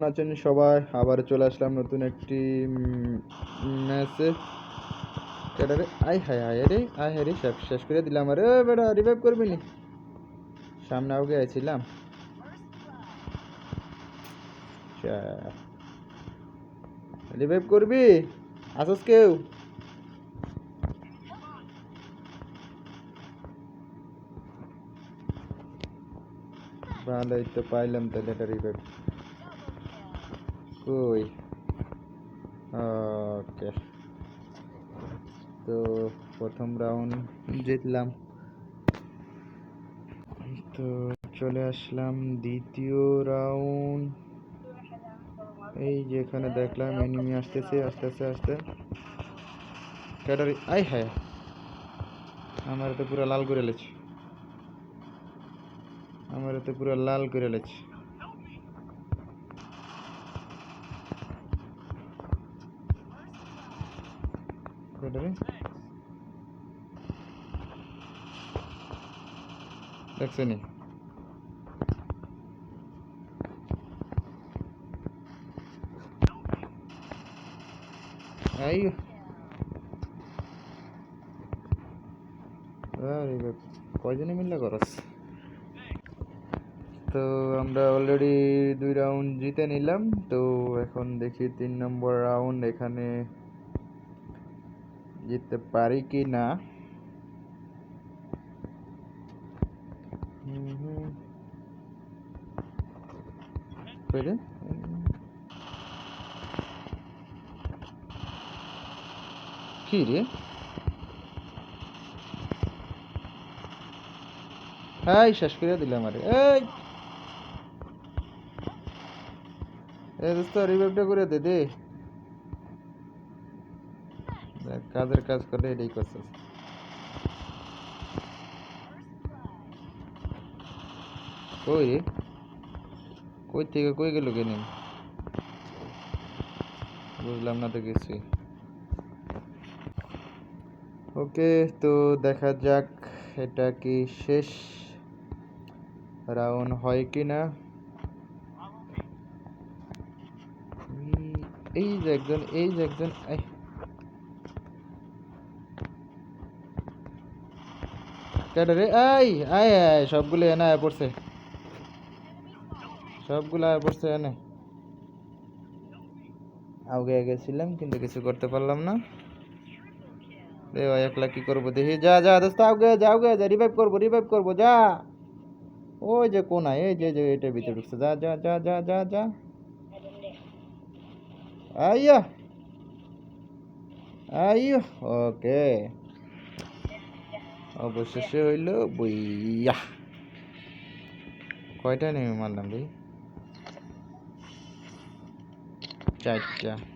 আছেন সবাই আবার চলে আসলাম নতুন একটি ম্যাচে ক্যাডারে আই হায় হায় রে, আয় হায় রে শেষ শেষ করে দিলাম। আরে বেটা রিভাইভ করবি নি? সামনে আগে আছিলাম রিভাইভ করবি? আসস কেউ? ভালোই তো পাইলাম তাহলে এটা রিভাইভ কই? ওকে তো প্রথম রাউন্ড জিতলাম। তো চলে আসলাম দ্বিতীয় রাউন্ড এই যে এখানে দেখলাম এনিমি আসতেছে, আস্তে আস্তে আস্তে। ক্যাটারি আই হ্যাঁ। আমার তো পুরো লাল করে লেছে। আমার তো পুরো লাল করে লেছে। ক্যাটারি দেখছেনি এই কয়জনে মিললে করস? তো আমরা অলরেডি দুই রাউন্ড জিতে নিলাম। তো এখন দেখি তিন নম্বর রাউন্ড এখানে জিততে পারি কি না? কি রে? হাই শেষ করে দিলাম আরে। এই! দোস্ত রিভাইভটা করে দে দে। কাজের কাজ করলে এটাই করছিস কই রে? কই থেকে, কই গেল কেন? বুঝলাম না তো কিছুই। ওকে, তো দেখা যাক এটা কি শেষ রাউন্ড হয় কি না এই- এই যে একজন, এই যে একজন ক্যাডারে আই আয় আয় সবগুলো এনে আয় পড়ছে। সবগুলো আয় পড়ছে এনে। আগে গেছিলাম কিন্তু কিছু করতে পারলাম না। রে ভাই, একলা কি করব? দেখি, যা যা, দোস্ত আগে যা আগে যা রিভাইভ করব রিভাইভ করব, যা। ওই যে কোনায়, এই যে যে এটার ভিতরে ঢুকছে। যা যা যা যা যা যা। আইয়া। আইয়া, ওকে। অবশেষে হইল বইয়া। কয়টা নেমে মারলাম ভাই? চারটা।